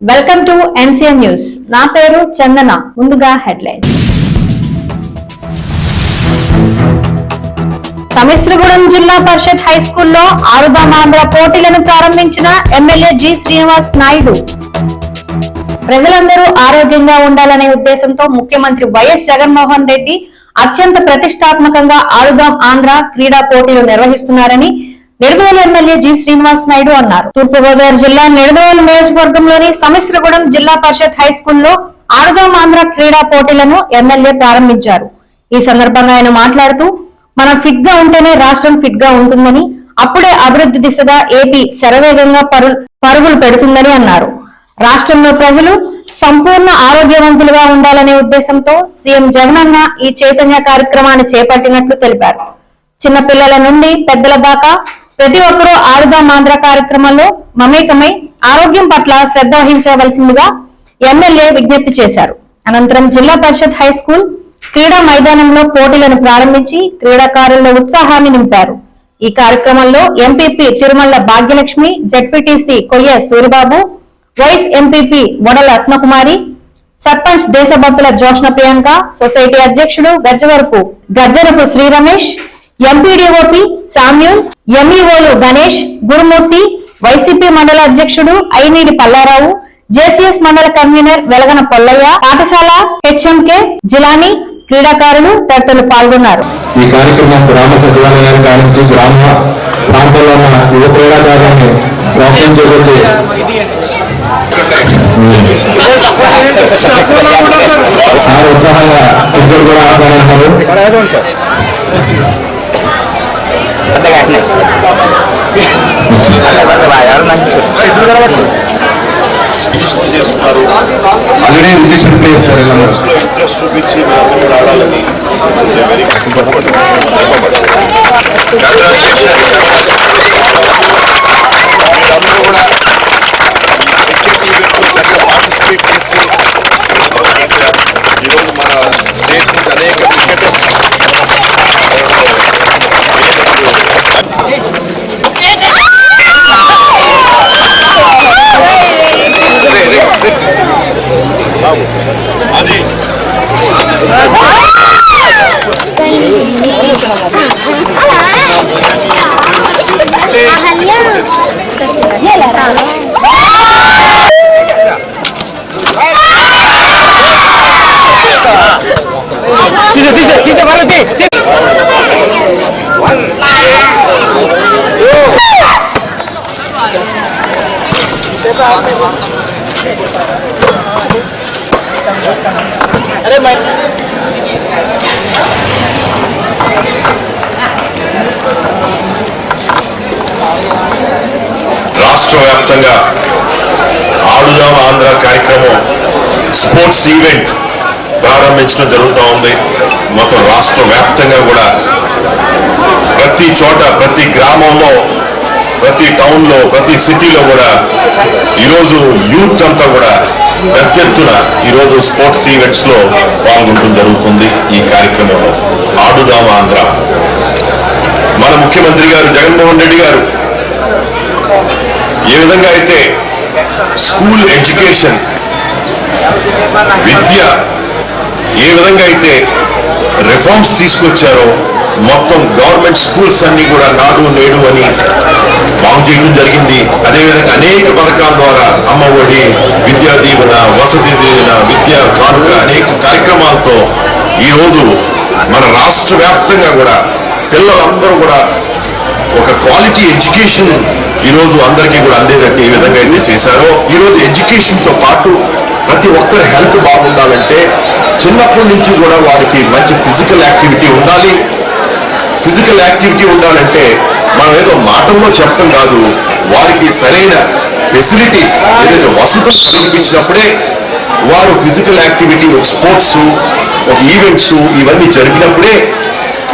Welcome to NCN news. నా పేరు చందన. ముందుగా హెడ్లైన్. సమిశ్రగూడెం జిల్లా పరిషత్ హై స్కూల్లో ఆరుదామాంధ్ర పోటీలను ప్రారంభించిన ఎమ్మెల్యే జి శ్రీనివాస్ నాయుడు. ప్రజలందరూ ఆరోగ్యంగా ఉండాలనే ఉద్దేశంతో ముఖ్యమంత్రి వైఎస్ జగన్మోహన్ రెడ్డి అత్యంత ప్రతిష్టాత్మకంగా ఆరుదాం ఆంధ్ర క్రీడా పోటీలు నిర్వహిస్తున్నారని నిడదవోలు ఎమ్మెల్యే జి శ్రీనివాస్ నాయుడు అన్నారు. తూర్పుగోదావరి జిల్లా నిడదవోలు నియోజకవర్గంలోని సమిశ్రగూడెం జిల్లా పరిషత్ హై స్కూల్లో ఆరుదాం ఆంధ్ర క్రీడా పోటీలను ఎమ్మెల్యే ప్రారంభించారు. ఈ సందర్భంగా ఆయన మాట్లాడుతూ మనం ఫిట్గా ఉంటేనే రాష్ట్రం ఫిట్గా ఉంటుందని అప్పుడే అభివృద్ధి దిశగా ఏపీ శరవేగంగా పరుగులు పెడుతుందని అన్నారు. రాష్ట్రంలో ప్రజలు సంపూర్ణ ఆరోగ్యవంతులుగా ఉండాలనే ఉద్దేశంతో సీఎం జగనన్న ఈ చైతన్య కార్యక్రమాన్ని చేపట్టినట్లు తెలిపారు. చిన్నపిల్లల నుండి పెద్దల దాకా ప్రతి ఒక్కరూ ఆరుదా మాంద్ర కార్యక్రమంలో మమేకమై ఆరోగ్యం పట్ల శ్రద్ధ వహించవలసిందిగా ఎమ్మెల్యే విజ్ఞప్తి చేశారు. అనంతరం జిల్లా పరిషత్ హై స్కూల్ క్రీడా మైదానంలో పోటీలను ప్రారంభించి క్రీడాకారుల్లో ఉత్సాహాన్ని నింపారు. ఈ కార్యక్రమంలో MPP Tirumala Bhagyalakshmi ZPTC Koyya Suribabu vice MPP Vadala Ratnakumari sarpanch Deshabhaktula Joshna Priyanka society అధ్యక్షుడు గజ్జవరపు గజ్జరపు శ్రీ రమేష్ ఎంపీడీఓపీ సామ్యూల్ ఎంఈఓలు గణేష్ గురుమూర్తి వైసీపీ మండల అధ్యక్షుడు ఐనీడి పల్లారావు జేసీఎస్ మండల కన్వీనర్ వెలగన పొల్లయ్య పాఠశాల హెచ్ఎంకే జిలానీ క్రీడాకారులు తదితరులు పాల్గొన్నారు. ఈ కార్యక్రమం గ్రామ కానించి గ్రామ ప్రాంతంలో ఉన్న యువ క్రీడాకారులను ప్రోత్సహించబోతే ఉత్సాహంగా క్రికెట్ కూడా లో ఇంట్రెస్ట్ చూపించి కూడా ఆడాలని. వెరీ మీరందరూ కూడా క్రికెట్ ఈవెంట్లో చక్కగా పార్టిసిపేట్ చేసి ఈరోజు మన స్టేట్ నుంచి అనేక క్రికెటర్స్ అది రాష్ట్ర వ్యాప్తంగా ఆడుదాం ఆంధ్ర కార్యక్రమం స్పోర్ట్స్ ఈవెంట్ ప్రారంభించడం జరుగుతూ ఉంది. మొత్తం రాష్ట్ర వ్యాప్తంగా కూడా ప్రతి చోట ప్రతి గ్రామంలో ప్రతి టౌన్లో ప్రతి సిటీలో కూడా ఈరోజు యూత్ అంతా కూడా పెద్ద ఎత్తున ఈరోజు స్పోర్ట్స్ ఈవెంట్స్లో పాల్గొనడం జరుగుతుంది ఈ కార్యక్రమంలో. ఆడుదాం ఆంధ్ర. మన ముఖ్యమంత్రి గారు జగన్మోహన్ రెడ్డి గారు ఏ విధంగా అయితే స్కూల్ ఎడ్యుకేషన్ విద్య ఏ విధంగా అయితే రిఫార్మ్స్ తీసుకొచ్చారో మొత్తం గవర్నమెంట్ స్కూల్స్ అన్ని కూడా నాడు నేడు అని బాగు చేయడం జరిగింది. అదేవిధంగా అనేక పథకాల ద్వారా అమ్మ ఒడి విద్యా దీవెన వసతి దీవెన విద్యా కానుక అనేక కార్యక్రమాలతో ఈరోజు మన రాష్ట్ర వ్యాప్తంగా కూడా పిల్లలందరూ కూడా ఒక క్వాలిటీ ఎడ్యుకేషన్ ఈరోజు అందరికీ కూడా అందేటట్టు ఏ విధంగా అయితే చేశారో ఈరోజు ఎడ్యుకేషన్తో పాటు ప్రతి ఒక్కరి హెల్త్ బాగుండాలంటే చిన్నప్పటి నుంచి కూడా వారికి మంచి ఫిజికల్ యాక్టివిటీ ఉండాలి. ఫిజికల్ యాక్టివిటీ ఉండాలంటే మనం ఏదో మాటల్లో చెప్పడం కాదు వారికి సరైన ఫెసిలిటీస్ ఏదైతే వసతులు కల్పించినప్పుడే వారు ఫిజికల్ యాక్టివిటీ ఒక స్పోర్ట్స్ ఒక ఈవెంట్స్ ఇవన్నీ జరిపినప్పుడే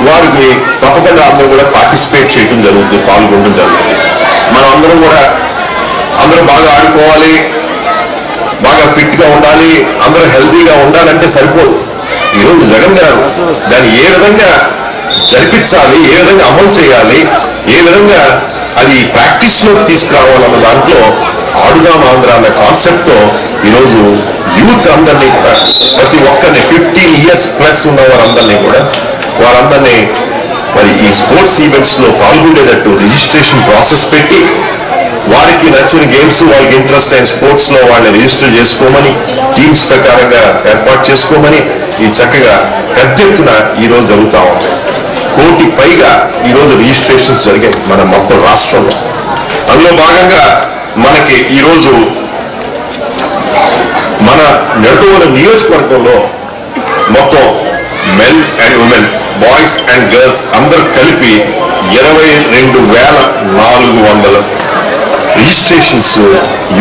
వారికి తప్పకుండా అందరూ కూడా పార్టిసిపేట్ చేయడం జరుగుతుంది పాల్గొనడం జరుగుతుంది. మనం అందరం కూడా అందరూ బాగా ఆడుకోవాలి బాగా ఫిట్గా ఉండాలి అందరూ హెల్తీగా ఉండాలంటే సరిపోదు. ఈరోజు జగన్ గారు దాన్ని ఏ విధంగా జరిపించాలి ఏ విధంగా అమలు చేయాలి ఏ విధంగా అది ప్రాక్టీస్లోకి తీసుకురావాలన్న దాంట్లో ఆడుదాం ఆంధ్ర అన్న కాన్సెప్ట్తో ఈరోజు యూత్ అందరినీ కూడా, ప్రతి ఒక్కరిని ఫిఫ్టీన్ ఇయర్స్ ప్లస్ ఉన్న వారందరినీ కూడా వారందరినీ మరి ఈ స్పోర్ట్స్ ఈవెంట్స్లో పాల్గొనేటట్టు రిజిస్ట్రేషన్ ప్రాసెస్ పెట్టి వారికి నచ్చిన గేమ్స్ వాళ్ళకి ఇంట్రెస్ట్ అయిన స్పోర్ట్స్లో వాళ్ళని రిజిస్టర్ చేసుకోమని టీమ్స్ ప్రకారంగా ఏర్పాటు చేసుకోమని ఈ చక్కగా పెద్ద ఎత్తున ఈ రోజు జరుగుతా ఉంది. కోటి పైగా ఈ రోజు రిజిస్ట్రేషన్స్ జరిగాయి మన మొత్తం రాష్ట్రంలో. అందులో భాగంగా మనకి ఈ రోజు మన నెడతవోలు నియోజకవర్గంలో మొత్తం men and women boys and girls అందరూ కలిపి ఇరవై రెండు వేల నాలుగు వందల రిజిస్ట్రేషన్స్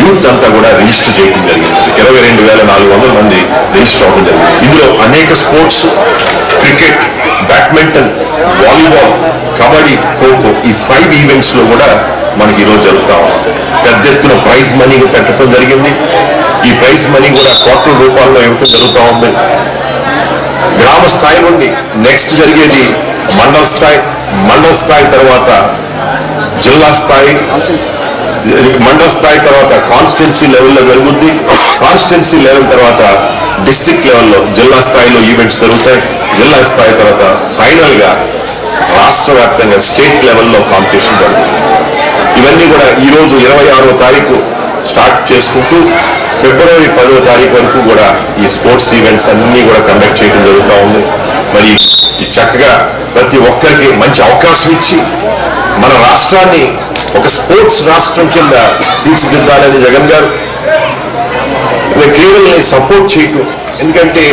యూత్ అంతా కూడా రిజిస్టర్ చేయడం జరిగింది. ఇరవై రెండు వేల నాలుగు వందల మంది రిజిస్టర్ అవ్వడం జరిగింది. ఇందులో అనేక sports cricket badminton volleyball kabaddi kho kho ఈ ఫైవ్ ఈవెంట్స్లో కూడా మనకి ఈరోజు జరుగుతా ఉంది. పెద్ద ఎత్తున ప్రైజ్ మనీ పెట్టడం జరిగింది. ఈ ప్రైజ్ మనీ కూడా కోట్ల రూపాయల్లో ఇవ్వటం జరుగుతూ ఉంది. గ్రామ స్థాయి నుండి నెక్స్ట్ జరిగేది మండల స్థాయి. మండల స్థాయి తర్వాత జిల్లా స్థాయి. మండల స్థాయి తర్వాత కాన్స్టిట్యున్సీ లెవెల్లో జరుగుద్ది కాన్స్టిట్యున్సీ లెవెల్ తర్వాత డిస్ట్రిక్ట్ లెవెల్లో జిల్లా స్థాయిలో ఈవెంట్స్ జరుగుతాయి. జిల్లా స్థాయి తర్వాత ఫైనల్గా రాష్ట్ర వ్యాప్తంగా స్టేట్ లెవెల్లో కాంపిటీషన్ జరుగుతుంది. ఇవన్నీ కూడా ఈ రోజు ఇరవై ఆరో తారీఖు స్టార్ట్ చేసుకుంటూ ఫిబ్రవరి పదో తారీఖు వరకు కూడా ఈ స్పోర్ట్స్ ఈవెంట్స్ అన్నీ కూడా కండక్ట్ చేయడం జరుగుతూ ఉంది. మరి ఈ చక్కగా ప్రతి ఒక్కరికి మంచి అవకాశం ఇచ్చి మన రాష్ట్రాన్ని ఒక స్పోర్ట్స్ రాష్ట్రం కింద తీర్చిదిద్దాలని జగన్ గారు. క్రీడల్ని సపోర్ట్ చేయటం ఎందుకంటే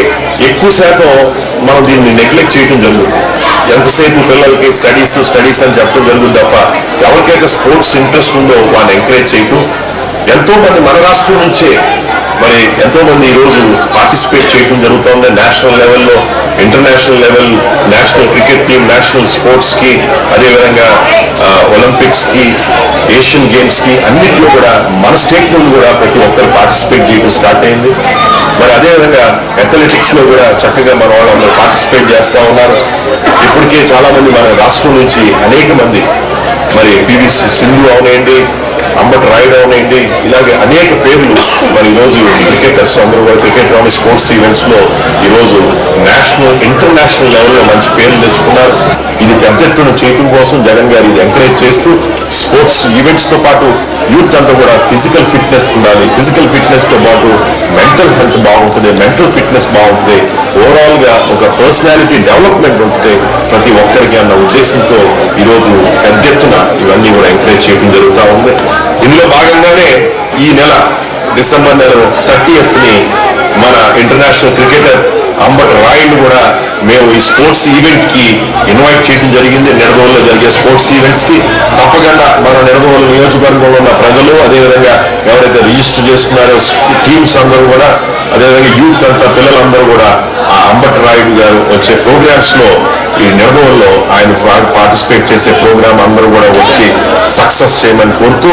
ఎక్కువ శాతం మనం దీన్ని నెగ్లెక్ట్ చేయటం జరుగుతుంది. ఎంతసేపు పిల్లలకి స్టడీస్ స్టడీస్ అని చెప్పడం జరుగుతుంది తప్ప ఎవరికైతే స్పోర్ట్స్ ఇంట్రెస్ట్ ఉందో వాళ్ళని ఎంకరేజ్ చేయటం. ఎంతో మంది మన రాష్ట్రం నుంచే మరి ఎంతో మంది ఈరోజు పార్టిసిపేట్ చేయడం జరుగుతుంది. నేషనల్ లెవెల్లో international level national cricket team national స్పోర్ట్స్కి అదేవిధంగా ఒలింపిక్స్కి ఏషియన్ గేమ్స్కి అన్నింటిలో కూడా మన స్టేట్ నుండి కూడా ప్రతి ఒక్కరు పార్టిసిపేట్ చేయడం స్టార్ట్ అయింది. మరి అదేవిధంగా అథ్లెటిక్స్లో కూడా చక్కగా మన వాళ్ళందరూ పార్టిసిపేట్ చేస్తూ ఉన్నారు. ఇప్పటికే చాలామంది మన రాష్ట్రం నుంచి అనేక మంది మరి పివి సింధు అవనండి అంబటి రాయుడు అవనండి ఇలాగే అనేక పేర్లు మరి ఈరోజు క్రికెటర్స్ అందరూ కూడా క్రికెట్లోని స్పోర్ట్స్ ఈవెంట్స్లో ఈరోజు నేషనల్ ఇంటర్నేషనల్ లెవెల్లో మంచి పేర్లు తెచ్చుకున్నారు. ఇది పెద్ద ఎత్తున చేయటం కోసం జగన్ గారు ఇది ఎంకరేజ్ చేస్తూ స్పోర్ట్స్ ఈవెంట్స్తో పాటు యూత్ అంతా కూడా ఫిజికల్ ఫిట్నెస్ ఉండాలి. ఫిజికల్ ఫిట్నెస్తో పాటు మెంటల్ హెల్త్ బాగుంటుంది మెంటల్ ఫిట్నెస్ బాగుంటుంది. ఓవరాల్గా ఒక పర్సనాలిటీ డెవలప్మెంట్ ఉంటుంది ప్రతి ఒక్కరికి అన్న ఉద్దేశంతో ఈరోజు పెద్ద ఎత్తున ఇవన్నీ కూడా ఎంకరేజ్ చేయడం జరుగుతూ ఉంది. ఇందులో భాగంగానే ఈ నెల డిసెంబర్ నెల థర్టీ ని మన ఇంటర్నేషనల్ క్రికెటర్ అంబట్ రాయుడు కూడా మేము ఈ స్పోర్ట్స్ ఈవెంట్కి ఇన్వైట్ చేయడం జరిగింది. నిడదవోలులో జరిగే స్పోర్ట్స్ ఈవెంట్స్కి తప్పకుండా మన నిడదవోలు నియోజకవర్గంలో ఉన్న ప్రజలు అదేవిధంగా ఎవరైతే రిజిస్టర్ చేసుకున్నారో టీమ్స్ అందరూ కూడా అదేవిధంగా యూత్ అంతా పిల్లలందరూ కూడా ఆ అంబట్ రాయుడు గారు వచ్చే ప్రోగ్రామ్స్లో ఈ నిడదవోల్లో ఆయన పార్టిసిపేట్ చేసే ప్రోగ్రామ్ అందరూ కూడా వచ్చి సక్సెస్ చేయమని కోరుతూ